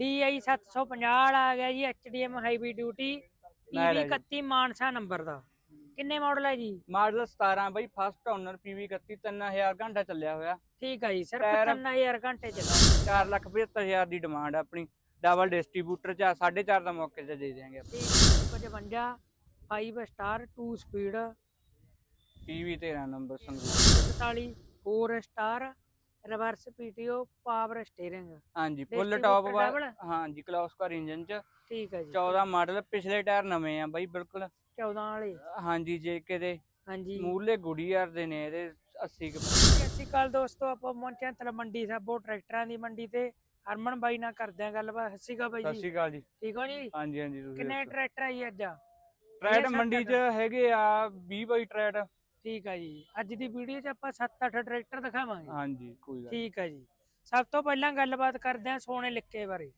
DI 750 ਵਾਲਾ ਆ ਗਿਆ ਜੀ HDM ਹਾਈਵੀ ਡਿਊਟੀ ਜੀ। 31 ਮਾਨਸਾ ਨੰਬਰ ਦਾ। ਕਿੰਨੇ ਮਾਡਲ ਹੈ ਜੀ? ਮਾਡਲ 17 ਬਾਈ ਫਸਟ ਓਨਰ PV 31 3000 ਘੰਟਾ ਚੱਲਿਆ ਹੋਇਆ। ਠੀਕ ਹੈ ਜੀ ਸਿਰਫ ਟਾਇਰ- 3000 ਘੰਟੇ ਚੱਲਾ 475000 ਦੀ ਡਿਮਾਂਡ ਆਪਣੀ। ਡਬਲ ਡਿਸਟ੍ਰੀਬਿਊਟਰ ਚ 4.5 ਦਾ ਮੌਕੇ ਤੇ ਦੇ ਦਿਆਂਗੇ ਆਪਾਂ। 55 5 star 2 speed PV 13 number Sangrur. 47 4 star reverse PTO power steering ਹਾਂਜੀ ਫੁੱਲ ਟਾਪ double? ਹਾਂਜੀ ਕਲੌਸਕਰ ਇੰਜਨ ਚ। ਠੀਕ ਹੈ ਜੀ 14 ਮਾਡਲ ਪਿਛਲੇ ਟਾਇਰ ਨਵੇਂ ਆ ਬਾਈ ਬਿਲਕੁਲ। 14 ਵਾਲੇ। ਹਾਂਜੀ ਜੇਕੇ ਦੇ ਹਾਂਜੀ। ਮੂਲੇ ਗੁੜੀਆਰ ਦੇ ਨੇ ਇਹਦੇ 80 ਕੁ ਸਤਿ ਸ਼੍ਰੀ ਅਕਾਲ ਦੋਸਤੋ ਆਪਾਂ ਪਹੁੰਚੇ ਤਲਮੰਡੀ ਸਾਬੋ ਟਰੈਕਟਰਾਂ ਦੀ ਮੰਡੀ ਤੇ। ਹਰਮਨ ਬਾਈ ਨਾਲ ਕਰਦੇ ਆਂ ਗੱਲਬਾਤ। ਸਤਿ ਸ਼੍ਰੀ ਅਕਾਲ ਬਾਈ ਸਤਿ ਜੀ ਸ਼੍ਰੀ ਅਕਾਲ ਜੀ। ਠੀਕ ਹੋ ਜੀ? ਹਾਂਜੀ ਹਾਂਜੀ ਤੁਸੀਂ ਕਿੰਨੇ। ਟਰੈਕਟਰ ਆਈ ਅੱਜ? ਟਰੈਡ ਇਹ ਮੰਡੀ ਸੱਤ ਚ ਹੈਗੇ ਆ 20 ਬਾਈ ਟਰੈਡ ਠੀਕ ਹੈ ਜੀ। ਅੱਜ ਦੀ ਵੀਡੀਓ 'ਚ ਆਪਾਂ 7-8 ਟਰੈਕਟਰ ਦਿਖਾਵਾਂਗੇ। ਹਾਂਜੀ ਕੋਈ ਗੱਲ। ਠੀਕ ਹੈ ਜੀ। ਸਭ ਤੋਂ ਪਹਿਲਾਂ ਗੱਲਬਾਤ ਕਰਦੇ ਹਾਂ ਸੋਨੇ ਲਿੱਕੇ ਬਾਰੇ।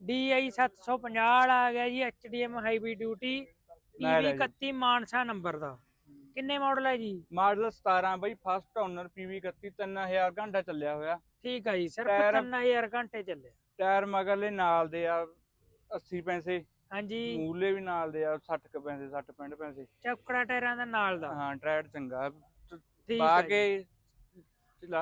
DI 750 ਵਾਲਾ ਆ ਗਿਆ ਜੀ HDM heavy duty. 31 Mansa number ਦਾ। ਕਿੰਨੇ ਮਾਡਲ ਹੈ ਜੀ? ਮਾਡਲ 17 ਬਾਈ ਫਸਟ ਓਨਰ PV 31 3000 ਘੰਟਾ ਚੱਲਿਆ ਹੋਇਆ। ਠੀਕ ਹੈ ਜੀ ਸਿਰਫ ਟਾਇਰ- 3000 ਘੰਟੇ ਚੱਲੇ ਟਾਇਰ ਮਗਰਲੇ ਨਾਲ ਦੇ ਆ 80 ਪੈਸੇ। ਹਾਂਜੀ। ਮੂਲੇ ਵੀ ਨਾਲ ਦੇ ਆ 60 ਕੁ ਪੈਸੇ 60 65 ਪੈਸੇ। ਚੌਕੜਾ ਟਾਇਰਾਂ ਦਾ ਨਾਲ ਦਾ। ਹਾਂ ਟਰੈਡ ਚੰਗਾ। ਠੀਕ ਪਾ ਕੇ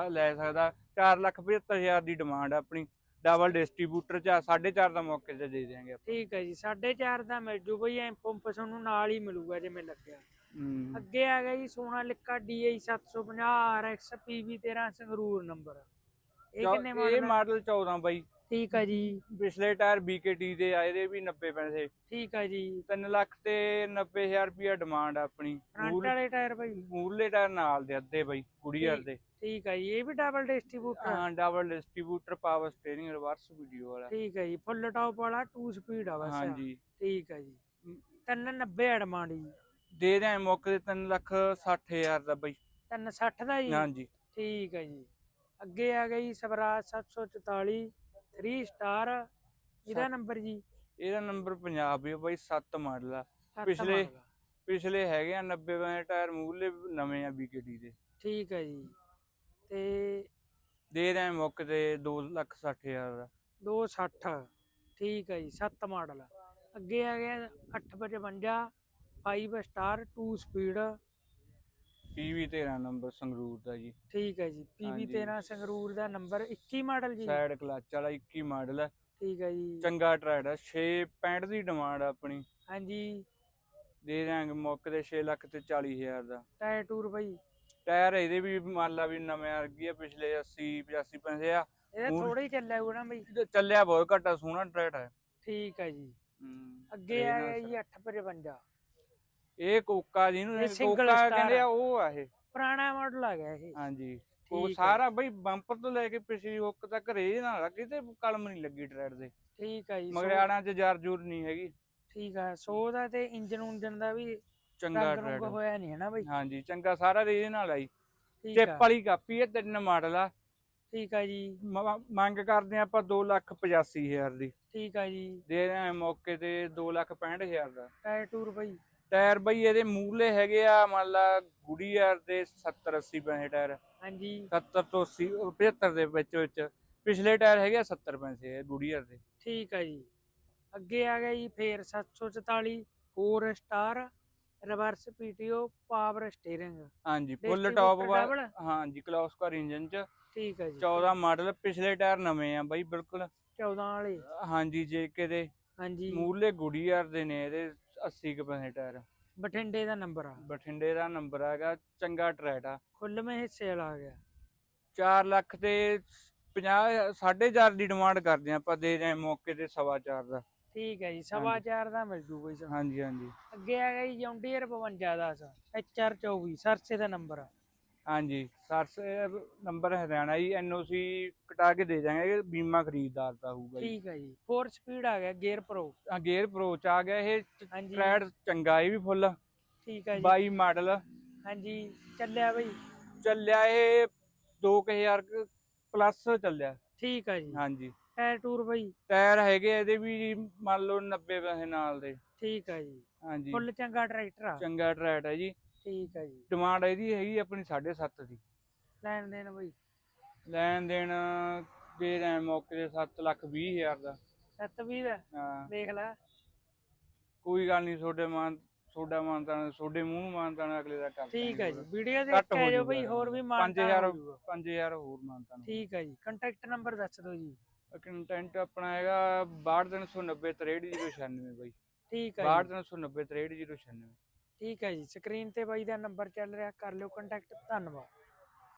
ਲੈ ਸਕਦਾ। 475000 ਦੀ ਡਿਮਾਂਡ ਆਪਣੀ। ਡਬਲ ਡਿਸਟ੍ਰੀਬਿਊਟਰ ਚ 4.5 ਦਾ ਮੌਕੇ ਤੇ ਦੇ ਆਪਾਂ। ਠੀਕ ਹੈ ਜੀ 4.5 ਦਾ ਮਿਲ ਜੂ ਬਈ ਐ ਪੰਪ ਤੁਹਾਨੂੰ ਨਾਲ ਹੀ ਮਿਲੂਗਾ ਜਿਵੇਂ ਲੱਗਿਆ। ਅੱਗੇ ਆ ਗਿਆ ਜੀ Sonalika DI 750 RX PV 13 Sangrur number. ਇਹ ਕਿੰਨੇ ਇਹ ਮਾਡਲ ਹੈ? ਮਾਡਲ 14 ਬਾਈ। ਠੀਕ ਹੈ ਜੀ। ਪਿਛਲੇ ਟਾਇਰ BKT ਦੇ ਆਏ ਦੇ ਵੀ 90 ਪੈਸੇ। ਠੀਕ ਹੈ ਜੀ। 3 ਲੱਖ ਤੇ 90000 ਰੁਪਿਆ ਡਿਮਾਂਡ ਆਪਣੀ। ਫਰੰਟ ਮੂਲ- ਵਾਲੇ ਟਾਇਰ ਬਈ? ਮੂਲੇ ਟਾਇਰ ਨਾਲ ਦੇ ਅੱਧੇ ਬਾਈ ਕੁੜੀਆਰ ਦੇ। ਠੀਕ ਹੈ ਜੀ। ਇਹ ਵੀ ਡਬਲ ਡਿਸਟ੍ਰੀਬਿਊਟਰ ਹਾਂ double distributor power steering reverse video ਵਾਲਾ। ਠੀਕ ਹੈ ਜੀ। ਫੁੱਲ ਟਾਪ ਵਾਲਾ 2 ਸਪੀਡ ਆ ਬਸ। ਹਾਂਜੀ। ਠੀਕ ਹੈ ਜੀ। 390 ਐਡਮਾਂਡ ਜੀ। ਦੇ ਦੇ ਮੌਕੇ ਤੇ 3 ਲੱਖ 60000 ਦਾ ਬਾਈ। 360 ਦਾ ਜੀ? ਹਾਂਜੀ। ਠੀਕ ਹੈ ਜੀ। ਅੱਗੇ ਆ ਗਈ ਸਵਰਾਜ 744 3 ਸਟਾਰ ਇਹਦਾ। ਨੰਬਰ ਜੀ? ਇਹਦਾ ਨੰਬਰ ਪੰਜਾਬ ਵੀ ਬਾਈ 7 ਮਾਡਲ ਆ। ਪਿਛਲੇ-। ਪਿਛਲੇ ਹੈਗੇ ਆ 90 ਵਾਲੇ ਟਾਇਰ ਮੂਲੇ ਨਵੇਂ ਆ BKT ਦੇ। ਠੀਕ ਹੈ ਜੀ। ਤੇ ਦੇ ਦੇ ਮੌਕੇ ਤੇ 2 ਲੱਖ 60000 ਦਾ। 260 ਠੀਕ ਹੈ ਜੀ 7 ਮਾਡਲ ਅੱਗੇ ਆ ਗਿਆ 855 5 star 2 speed PV 13 number Sangrur ਦਾ ਜੀ। ਠੀਕ ਹੈ ਜੀ ਹਾਂਜੀ। 13 ਸੰਗਰੂਰ ਦਾ ਨੰਬਰ 21 ਮਾਡਲ ਜੀ। ਸਾਈਡ ਕਲਚ ਵਾਲਾ 21 ਮਾਡਲ ਹੈ। ਠੀਕ ਹੈ ਜੀ। ਚੰਗਾ ਟਰੈਡ ਆ 665 ਦੀ ਡਿਮਾਂਡ ਆਪਣੀ। ਹਾਂਜੀ। ਦੇ ਦਿਆਂਗੇ ਮੌਕੇ ਤੇ 6 ਲੱਖ ਤੇ 40000 ਦਾ। ਟਾਇਰ ਟੂਰ ਭਾਈ ਟਾਇਰ ਇਹਦੇ ਵੀ ਮੰਨ ਲਾ ਵੀ ਨਵੇਂ ਵਰਗੀ ਆ ਪਿਛਲੇ 80 85 ਪੈਸੇ ਆ। ਇਹਦਾ ਥੋੜਾ ਹੀ ਚੱਲਿਆ ਨਾ ਬਈ। ਤੇ ਚੱਲਿਆ ਬਹੁਤ ਘੱਟਾ ਸੋਹਣਾ ਟਰੈਡ ਹੈ। ਠੀਕ ਹੈ ਜੀ। ਹੂੰ। ਅੱਗੇ ਆ ਨਾਲ ਗਿਆ ਜੀ 855 ਇਹ ਕੋਕਾ ਜਿਹਨੂੰ ਕੋਕਾ ਕਹਿੰਦੇ ਆ। ਆ। ਉਹ ਆ ਇਹ। ਪੁਰਾਣਾ ਮਾਡਲ ਆ ਗਿਆ ਇਹ। ਹਾਂਜੀ। ਉਹ। ਸਾਰਾ ਬਈ ਬੰਪਰ ਤੋਂ ਲੈ ਕੇ ਪਿਛਲੀ ਹੁੱਕ ਤੱਕ ਰੇ ਨਾਲ ਲੱਗੀ ਤੇ ਕਲਮ ਨਹੀਂ ਲੱਗੀ ਟਰੈਡ ਦੇ। ਠੀਕ ਹੈ ਜੀ ਮਗਰਿਆੜਾਂ 'ਚ ਜਰ ਜੂਰ ਨਹੀਂ ਹੈਗੀ। ਠੀਕ ਹੈ ਸੋ ਦਾ ਤੇ ਇੰਜਨ ਉਂਜਨ ਦਾ ਵੀ ਚੰਗਾ ਟਰੈਡ ਹੋਇਆ ਨਹੀਂ ਹੈ ਨਾ ਬਈ? ਹਾਂਜੀ ਚੰਗਾ ਸਾਰਾ ਰੇ ਨਾਲ ਆਈ ਚਿੱਪ ਵਾਲੀ ਕਾਪੀ ਹੈ ਤਿੰਨ ਮਾਡਲ ਆ। ਠੀਕ ਹੈ ਜੀ। ਮੰਗ ਕਰਦੇ ਆ ਆਪਾਂ 285000 ਦੀ। ਠੀਕ ਹੈ ਜੀ। ਦੇ ਰਹੇ ਆ ਮੌਕੇ ਤੇ 265000 ਦਾ। ਟਾਇਰ ਟੂਰ ਭਾਈ ਟਾਇਰ ਬਈ ਇਹਦੇ ਮੂਹਰਲੇ ਹੈਗੇ ਆ ਮੰਨ ਲਾ ਗੁੜੀਆਰ ਦੇ 70 80 ਪੈਸੇ ਟਾਇਰ। ਹਾਂਜੀ। 70 ਤੋਂ 80 ਉਹ 75 ਦੇ ਵਿੱਚ ਵਿੱਚ। ਪਿਛਲੇ ਟਾਇਰ ਹੈਗੇ ਆ 70 ਪੈਸੇ ਗੁੜੀਆਰ ਦੇ। ਠੀਕ ਹੈ ਜੀ। ਅੱਗੇ ਆ ਗਿਆ ਜੀ ਫੇਰ 744 4 star reverse PTO power steering. ਹਾਂਜੀ ਫੁੱਲ ਟਾਪ ਵਾ double? ਹਾਂਜੀ ਕਲੌਸਕਰ ਇੰਜਨ ਚ। ਠੀਕ ਹੈ ਜੀ। 14 ਮਾਡਲ ਪਿਛਲੇ ਟਾਇਰ ਨਵੇਂ ਆ ਬਾਈ ਬਿਲਕੁਲ। 14 ਵਾਲੇ। ਹਾਂਜੀ ਜੇਕੇ ਦੇ ਹਾਂਜੀ। ਮੂਹਰਲੇ ਗੁੜੀਆਰ ਦੇ ਨੇ ਇਹਦੇ 80 ਕੁ ਪੈਸੇ ਟਾਇਰ। ਬਠਿੰਡੇ ਦਾ ਨੰਬਰ ਆ। ਬਠਿੰਡੇ ਦਾ ਨੰਬਰ ਹੈਗਾ ਚੰਗਾ ਟਰੈਡ ਆ। ਖੁੱਲਵੇਂ ਹਿੱਸੇ ਵਾਲਾ ਆ ਗਿਆ। 4 ਲੱਖ ਤੇ 50 4.5 ਦੀ ਡਿਮਾਂਡ ਕਰਦੇ ਆ ਆਪਾਂ ਦੇ ਰਹੇ ਮੌਕੇ ਤੇ ਸਵਾ ਚਾਰ ਦਾ। ਠੀਕ ਹੈ ਜੀ ਸਵਾ ਚਾਰ ਦਾ ਮਿਲ ਜੂ ਸਾਨੂੰ ਹਾਂਜੀ ਹਾਂਜੀ। ਅੱਗੇ ਆ ਗਿਆ ਜੀ ਜੌਂਡੀਅਰ 52 ਦਾ ਐਚਆਰ 24 ਸਰਸੇ ਦਾ ਨੰਬਰ ਆ। ਹਾਂਜੀ ਸਰਸ ਨੰਬਰ ਹਰਿਆਣਾ ਜੀ ਐਨਓਸੀ ਕਟਾ ਕੇ ਦੇ ਜਾਵਾਂਗੇ ਬੀਮਾ ਖਰੀਦਦਾਰ ਦਾ ਹੋਊਗਾ ਜੀ। ਠੀਕ ਹੈ ਜੀ 4 ਸਪੀਡ ਆ ਗਿਆ ਗੇਅਰ ਪ੍ਰੋ ਆ ਗੇਅਰ ਪ੍ਰੋ ਚ ਆ ਗਿਆ ਇਹ ਹਾਂਜੀ। ਟਰੈਡ ਚੰਗਾ ਇਹ ਵੀ ਫੁੱਲ ਠੀਕ ਹੈ ਜੀ। 22 ਮਾਡਲ ਹਾਂਜੀ ਚੱਲਿਆ ਬਈ। ਚੱਲਿਆ ਇਹ 2000 ਪਲੱਸ ਚੱਲਿਆ। ਠੀਕ ਹੈ ਜੀ। ਹਾਂਜੀ। ਟਾਇਰ ਟੂਰ ਬਈ। ਟਾਇਰ ਹੈਗੇ ਆ ਇਹਦੇ ਵੀ ਮੰਨ ਲਓ 90 ਪੈਸੇ ਨਾਲ ਦੇ। ਠੀਕ ਹੈ ਜੀ। ਹਾਂਜੀ। ਫੁੱਲ ਚੰਗਾ ਟਰੈਕਟਰ ਆ। ਚੰਗਾ ਟਰੈਡ ਹੈ ਜੀ। ਠੀਕ ਹੈ ਜੀ। ਡਿਮਾਂਡ ਇਹਦੀ ਹੈਗੀ ਆਪਣੀ 7.5 ਦੀ। ਲੈਣ ਦੇਣ ਬਈ। ਲੈਣ ਦੇਣ ਦੇ ਰਹੇ ਮੌਕੇ ਤੇ 7 ਲੱਖ 20 ਹਜ਼ਾਰ ਦਾ। 720 ਦਾ? ਹਾਂ। ਦੇਖ ਲੈ। ਕੋਈ ਗੱਲ ਨਹੀਂ ਤੁਹਾਡੇ ਮਾਨ ਤੁਹਾਡਾ ਮਾਨਤਾ ਤੁਹਾਡੇ ਮੂੰਹ ਮਾਨਤਾ ਅਗਲੇ ਦਾ ਕਰ ਠੀਕ ਹੈ ਜੀ। ਵੀਡੀਓ ਦੇਖ ਘੱਟ ਕੇ ਹੋ ਆਜੋ ਜਾਊਗਾ ਬਈ ਹੋਰ ਵੀ ਮਾਨਤਾ ਹਜ਼ਾਰ ਹੋ ਜਾਊਗਾ। 5000 ਹੋਰ ਮਾਨਤਾ ਠੀਕ ਹੈ ਜੀ। ਕੰਟੈਕਟ ਨੰਬਰ ਦੱਸ ਦਿਓ ਜੀ। ਕੰਟੈਂਟ ਆਪਣਾ ਹੈਗਾ 62390 63096 ਬਾਈ। ਠੀਕ ਹੈ ਜੀ। 62390 63096 ਠੀਕ ਹੈ ਜੀ ਸਕਰੀਨ ਤੇ ਬਾਈ ਦਾ ਨੰਬਰ ਚੱਲ ਰਿਹਾ ਕਰ ਲਿਓ ਕੰਟੈਕਟ ਧੰਨਵਾਦ।